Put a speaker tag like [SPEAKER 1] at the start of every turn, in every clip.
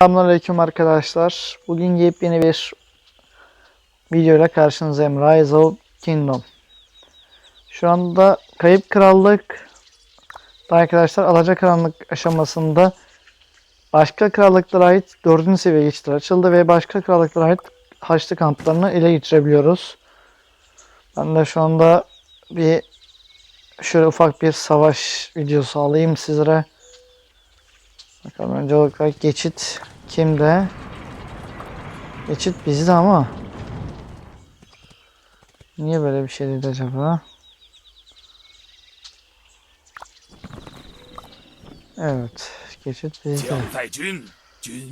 [SPEAKER 1] Selamünaleyküm arkadaşlar. Bugün yepyeni bir videoyla karşınızdayım. Rise of Kingdom. Şu anda Kayıp Krallık arkadaşlar Alacakaranlık aşamasında başka krallıklara ait 4. seviye geçitler açıldı ve başka krallıklara ait Haçlı kamplarını ele geçirebiliyoruz. Ben de şu anda bir şöyle ufak bir savaş videosu alayım sizlere. Bakalım önce olarak geçit Kimde? Geçit bizde ama. Niye böyle bir şey dedi acaba? Evet. Geçit bizde.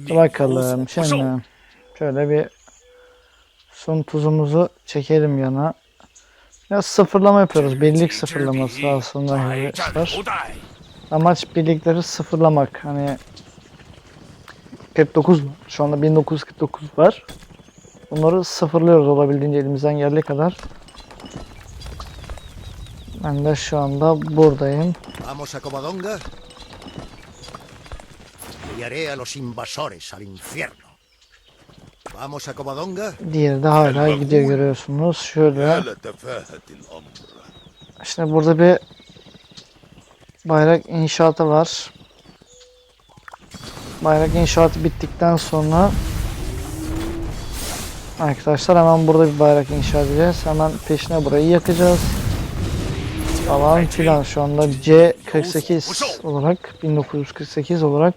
[SPEAKER 1] Dur bakalım şimdi. Şöyle bir son tuzumuzu çekelim yana. Biraz sıfırlama yapıyoruz. Birlik sıfırlaması aslında arkadaşlar. Amaç birlikleri sıfırlamak. Hani 49 mu? Şu anda 1949 var. Bunları sıfırlıyoruz olabildiğince elimizden geldiği kadar. Ben de şu anda buradayım.
[SPEAKER 2] Vamos a Covadonga. Enviaré a los invasores al infierno. Vamos a Covadonga.
[SPEAKER 1] Diğeri de hala gidiyor görüyorsunuz. Şöyle. İşte burada bir bayrak inşaatı var. Bayrak inşaatı bittikten sonra Arkadaşlar hemen burada bir bayrak inşa edeceğiz. Hemen peşine burayı yakacağız. Falan filan şu anda C48 olarak 1948 olarak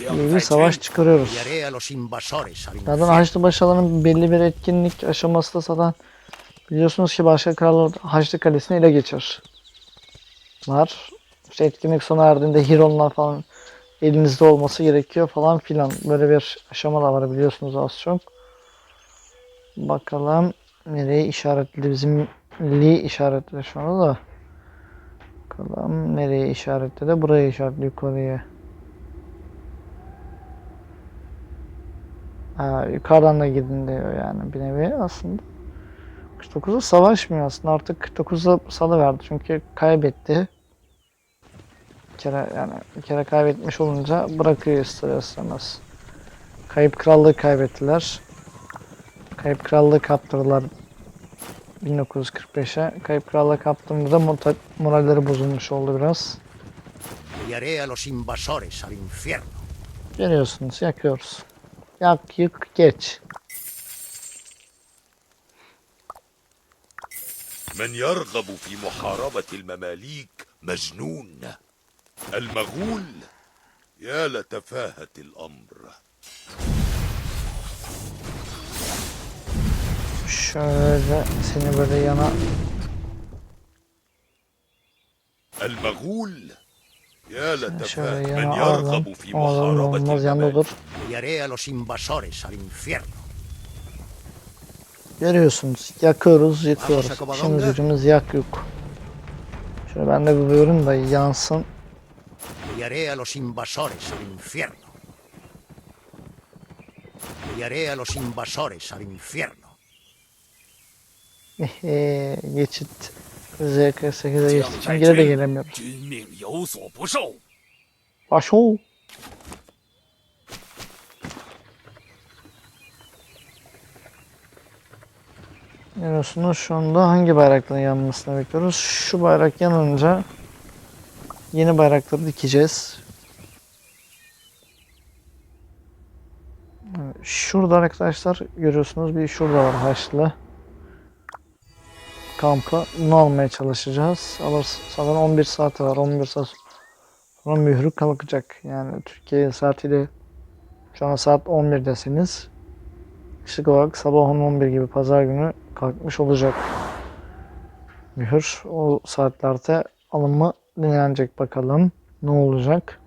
[SPEAKER 1] bir savaş çıkarıyoruz. Zaten Haçlı Paşaların belli bir etkinlik aşaması da zaten biliyorsunuz ki başka krallar Haçlı Kalesi'ni ele geçir. Var. İşte etkinlik sona erdiğinde Hironlar falan elinizde olması gerekiyor falan filan. Böyle bir aşama da var biliyorsunuz az çok. Bakalım nereye işaretledi bizim Li işaretledi şu anda da. Bakalım nereye işaretledi. Buraya işaretli yukarıya. Ha, yukarıdan da gidin diyor yani bir nevi aslında. 49'a savaşmıyor aslında artık 49'a salıverdi çünkü kaybetti. Bir kere yani bir kere kaybetmiş olunca bırakıyor ister istemez. Kayıp krallığı kaybettiler. Kayıp krallığı kaptırdılar 1945'e. Kayıp krallığı kaptırınca da mota- moralleri bozulmuş oldu biraz.
[SPEAKER 2] Y haré a los invasores al infierno.
[SPEAKER 1] Görüyorsunuz yakıyoruz. Yak yık geç.
[SPEAKER 3] من يرغب في محاربة المماليك مجنون المغول يا لتفاهة الأمر
[SPEAKER 1] Şöyle seni böyle yana
[SPEAKER 3] المغول يا لتفاهة
[SPEAKER 1] şöyle
[SPEAKER 3] من
[SPEAKER 1] yana alalım.
[SPEAKER 3] يرغب في
[SPEAKER 1] Olur
[SPEAKER 3] محاربة
[SPEAKER 1] olmaz yanında dur.
[SPEAKER 3] المماليك
[SPEAKER 2] Y haré a los invasores al infierno.
[SPEAKER 1] Görüyorsunuz yakıyoruz yıkıyoruz.
[SPEAKER 2] Vamos a
[SPEAKER 1] İşimiz
[SPEAKER 2] Covadonga.
[SPEAKER 1] gücümüz yak yuk. Şöyle ben de bir buyurun da yansın.
[SPEAKER 2] Enviaré a los invasores al infierno. Enviaré a los invasores al infierno.
[SPEAKER 1] Ee, geçit Z48'e geçti. De gelemiyoruz. Başol. Yunus'un şu anda hangi bayrakların yanmasını bekliyoruz? Şu bayrak yanınca yeni bayrakları dikeceğiz. Şurada arkadaşlar görüyorsunuz bir şurada var Haçlı kampı. Bunu almaya çalışacağız. Alırız. Zaten 11 saati var. 11 saat sonra mührü kalkacak. Yani Türkiye saatiyle şu an saat 11 deseniz ışık olarak sabah 10-11 gibi pazar günü kalkmış olacak. Mühür o saatlerde alımı dinlenecek bakalım. Ne olacak?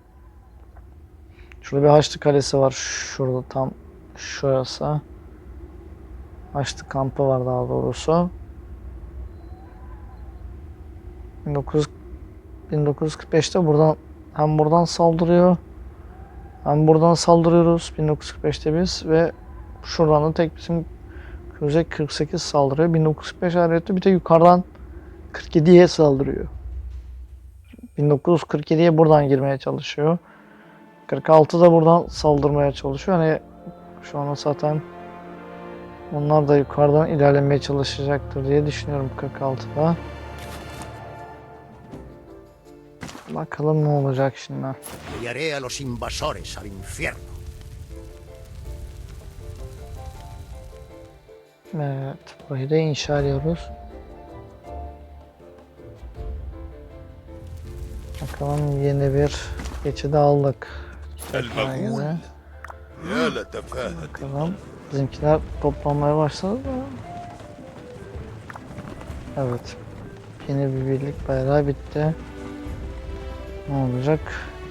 [SPEAKER 1] Şurada bir Haçlı Kalesi var. Şurada tam şurası. Haçlı kampı var daha doğrusu. 19 1945'te buradan hem buradan saldırıyor hem buradan saldırıyoruz 1945'te biz ve şuradan da tek bizim Kuzey 48 saldırıyor. 1945 ayrıca bir de yukarıdan 47'ye saldırıyor. 1947'ye buradan girmeye çalışıyor. 46 da buradan saldırmaya çalışıyor. Hani şu an zaten onlar da yukarıdan ilerlemeye çalışacaktır diye düşünüyorum 46'da. Bakalım ne olacak şimdi.
[SPEAKER 2] A los invasores al infierno.
[SPEAKER 1] Evet, burayı da inşa ediyoruz. Bakalım yeni bir geçidi aldık.
[SPEAKER 3] المغول يا لتفاهة
[SPEAKER 1] Bakalım. Bizimkiler toplanmaya başladı da. Evet. Yeni bir birlik bayrağı bitti. Ne olacak?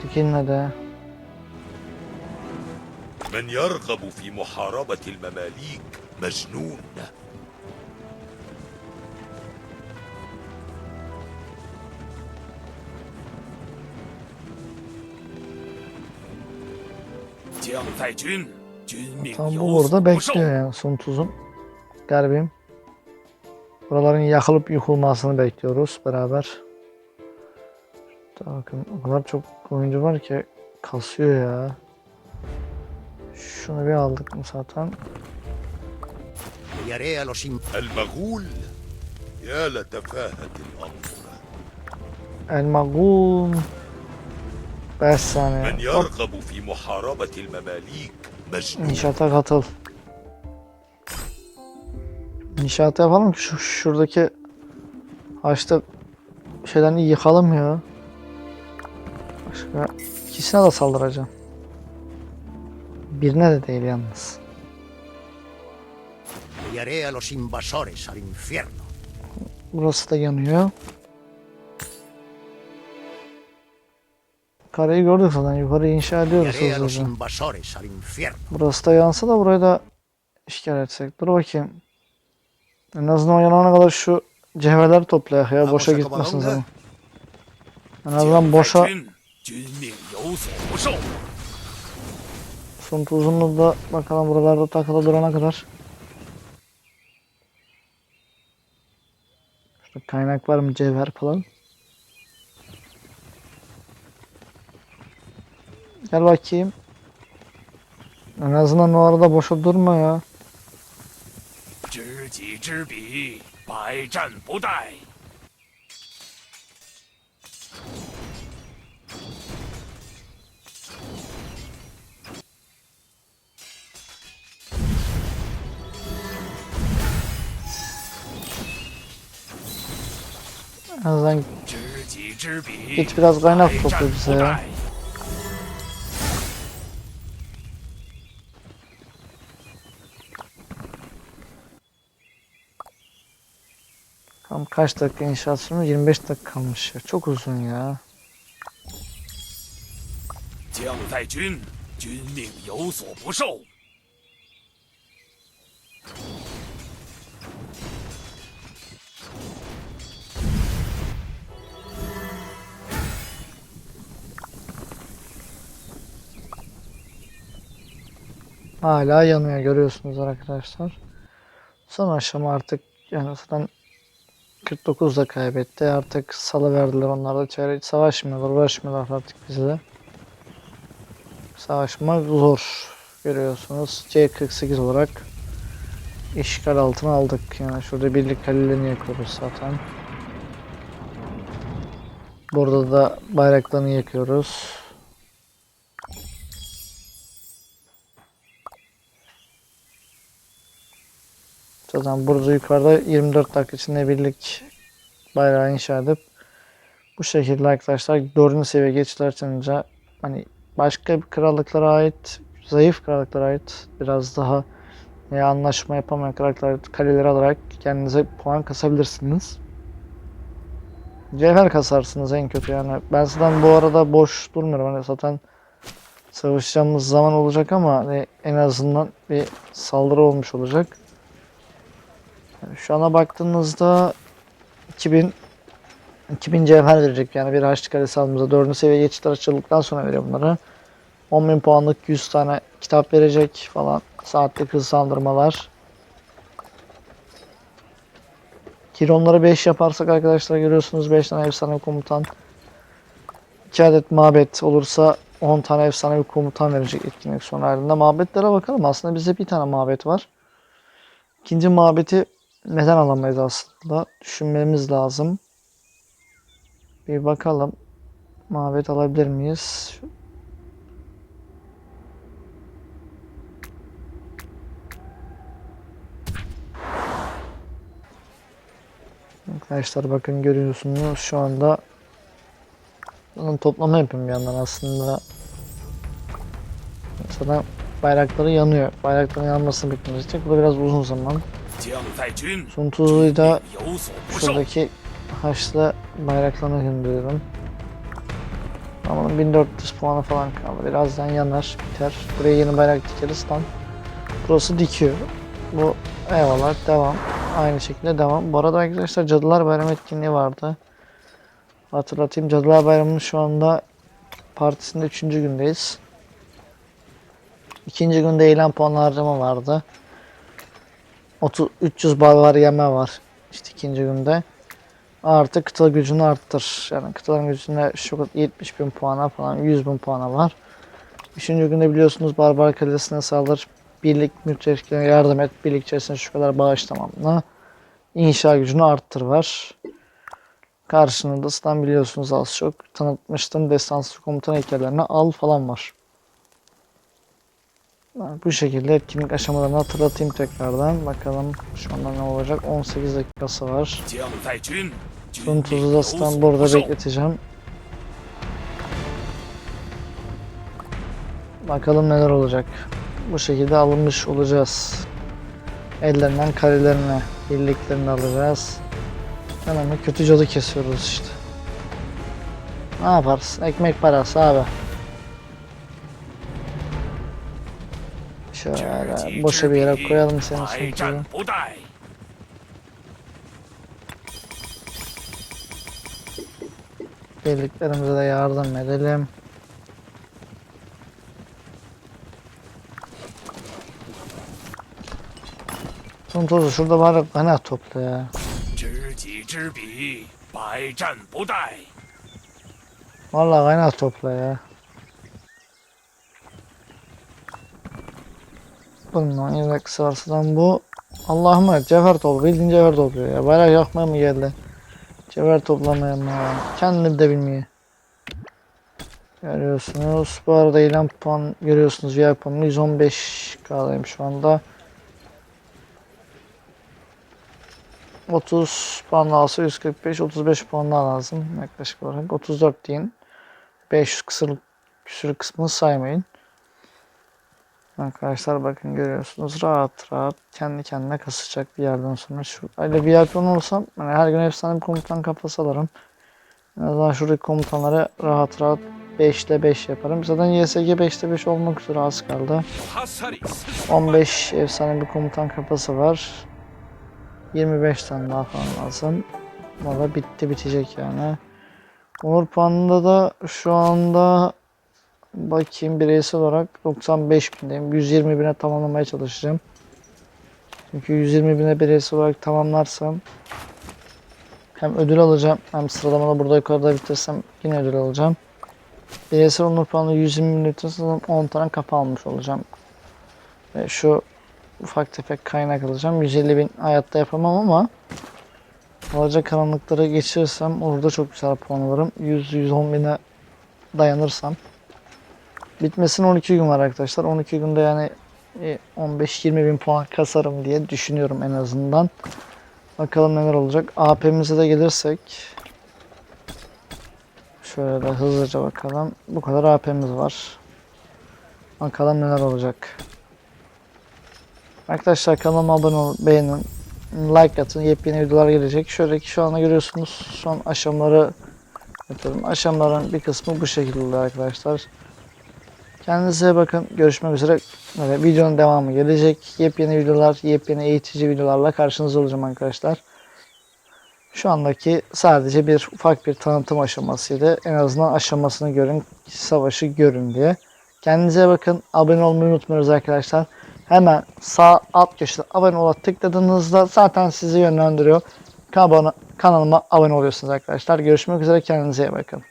[SPEAKER 1] Dikinle de
[SPEAKER 3] من يرغب في محاربة المماليك مجنون
[SPEAKER 1] tam bu burada bekliyor yani Sun Tuz'un. Garbim. Buraların yakılıp yıkılmasını bekliyoruz beraber. Bakın o kadar çok oyuncu var ki kasıyor ya. Şunu bir aldık mı zaten?
[SPEAKER 2] Enviaré a los in-
[SPEAKER 1] 5 saniye.
[SPEAKER 3] Men fi muharabetil memalik mecnun.
[SPEAKER 1] İnşaata katıl. İnşaat yapalım şu şuradaki haçta şeylerini yıkalım ya. Başka ikisine de saldıracağım. Birine de değil yalnız. Burası da yanıyor. Karayı gördük zaten yukarı inşa ediyoruz hızlıca. Burası da yansa da burayı da işgal etsek. Dur bakayım. En azından oynanana kadar şu cevherleri toplayak ya boşa gitmesin zaman. En azından boşa Son tuzumuz da bakalım buralarda takılı durana kadar. Şurada kaynak var mı cevher falan. Gel bakayım. En azından o arada boşa durma ya. En azından git biraz kaynak topla bize ya. kaç dakika inşaat sürmüş? 25 dakika kalmış ya. Çok uzun ya.
[SPEAKER 3] 将在军，军命有所不受。
[SPEAKER 1] Hala yanıyor görüyorsunuz arkadaşlar. Son aşama artık yani zaten 49 da kaybetti. Artık salı verdiler onlar da çare savaşmıyorlar, uğraşmıyorlar artık bizle. Savaşmak zor. Görüyorsunuz C48 olarak işgal altına aldık. Yani şurada birlik kalelerini yakıyoruz zaten. Burada da bayraklarını yakıyoruz. Zaten burada yukarıda 24 dakika içinde birlik bayrağı inşa edip bu şekilde arkadaşlar 4. seviye geçişler açınca hani başka bir krallıklara ait zayıf krallıklara ait biraz daha veya anlaşma yapamayan krallıklar kaleleri alarak kendinize puan kasabilirsiniz. Cevher kasarsınız en kötü yani. Ben zaten bu arada boş durmuyorum. Hani zaten savaşacağımız zaman olacak ama hani en azından bir saldırı olmuş olacak. Şu ana baktığınızda 2000 2000 cevher verecek yani bir kalesi aldığımızda 4. seviye geçitler açıldıktan sonra veriyor bunları. 10.000 puanlık 100 tane kitap verecek falan. Saatlik hız saldırmalar. Kironları 5 yaparsak arkadaşlar görüyorsunuz 5 tane efsane komutan. 2 adet mabet olursa 10 tane efsane bir komutan verecek etkinlik sona erdiğinde. Mabetlere bakalım. Aslında bizde bir tane mabet var. İkinci mabeti neden alamayız aslında? Düşünmemiz lazım. Bir bakalım. Mabet alabilir miyiz? Arkadaşlar bakın görüyorsunuz şu anda bunun toplama yapıyorum bir yandan aslında. Mesela bayrakları yanıyor. Bayrakların yanmasını bekleyecek. Bu da biraz uzun zaman. Sun Tuzlu'yu da şuradaki haçla bayraklarına gönderiyorum. Ama 1400 puanı falan kaldı. Birazdan yanar, biter. Buraya yeni bayrak dikeriz tam. Burası dikiyor. Bu eyvallah devam. Aynı şekilde devam. Bu arada arkadaşlar Cadılar Bayramı etkinliği vardı. Hatırlatayım Cadılar Bayramı'nın şu anda partisinde 3. gündeyiz. İkinci günde eylem puan harcama vardı. 30, 300 barbar yeme var. İşte ikinci günde. Artı kıta gücünü arttır. Yani kıtaların gücünde şu kadar 70 bin puana falan 100 bin puana var. Üçüncü günde biliyorsunuz barbar kalesine saldır. Birlik müttefiklerine yardım et. Birlik içerisinde şu kadar bağış tamamla. İnşa gücünü arttır var. Karşında da biliyorsunuz az çok tanıtmıştım. Destansı komutan heykellerini al falan var. Bu şekilde etkinlik aşamalarını hatırlatayım tekrardan. Bakalım şu anda ne olacak. 18 dakikası var. Sun tuzu da
[SPEAKER 3] stand
[SPEAKER 1] burada bekleteceğim. Bakalım neler olacak. Bu şekilde alınmış olacağız. Ellerinden karelerini, birliklerini alacağız. Hemen kötü cadı kesiyoruz işte. Ne yaparız? Ekmek parası abi. Şöyle boşa bir yere koyalım
[SPEAKER 3] seni şimdi.
[SPEAKER 1] Birliklerimize de yardım edelim. Son tozu şurada bari bana topla ya. Valla kaynak topla ya. Bunun 17 dakikası varsa lan bu Allah'ım emanet cevher topluyor. Bildiğin cevher topluyor ya. Bayrak yakmaya mı geldi? Cevher toplamaya mı? Kendim de bilmiyor. Görüyorsunuz. Bu arada ilan puan görüyorsunuz. VIP puanı 115 k'dayım şu anda. 30 puan alsa 145, 35 puan lazım yaklaşık olarak. 34 deyin. 500 kısır, küsür kısmını saymayın. Arkadaşlar bakın görüyorsunuz rahat rahat kendi kendine kasacak bir yerden sonra şu öyle bir yelpen olsam hani her gün efsane bir komutan kafası alırım. En azından şuradaki komutanları rahat rahat 5'te 5 yaparım. Zaten YSG 5'te 5 olmak üzere az kaldı. 15 efsane bir komutan kafası var. 25 tane daha falan lazım. Valla bitti bitecek yani. Onur puanında da şu anda bakayım bireysel olarak 95 bindeyim. 120 bine tamamlamaya çalışacağım. Çünkü 120 bine bireysel olarak tamamlarsam hem ödül alacağım hem sıralamada burada yukarıda bitirsem yine ödül alacağım. Bireysel onur puanı 120 bin bitirsem 10 tane kafa almış olacağım. Ve şu ufak tefek kaynak alacağım. 150 bin hayatta yapamam ama alacak karanlıkları geçirirsem orada çok güzel puan alırım. 100-110 bine dayanırsam. Bitmesine 12 gün var arkadaşlar. 12 günde yani e, 15-20 bin puan kasarım diye düşünüyorum en azından. Bakalım neler olacak. AP'mize de gelirsek şöyle de hızlıca bakalım. Bu kadar AP'miz var. Bakalım neler olacak. Arkadaşlar kanalıma abone olun, beğenin, like atın, yepyeni videolar gelecek. Şöyle ki şu anda görüyorsunuz son aşamaları yapıyorum. Aşamaların bir kısmı bu şekilde arkadaşlar. Kendinize bakın. Görüşmek üzere. Böyle videonun devamı gelecek. Yepyeni videolar, yepyeni eğitici videolarla karşınızda olacağım arkadaşlar. Şu andaki sadece bir ufak bir tanıtım aşamasıydı. En azından aşamasını görün, savaşı görün diye. Kendinize bakın. Abone olmayı unutmuyoruz arkadaşlar. Hemen sağ alt köşede abone ola tıkladığınızda zaten sizi yönlendiriyor. Kanalıma abone oluyorsunuz arkadaşlar. Görüşmek üzere. Kendinize iyi bakın.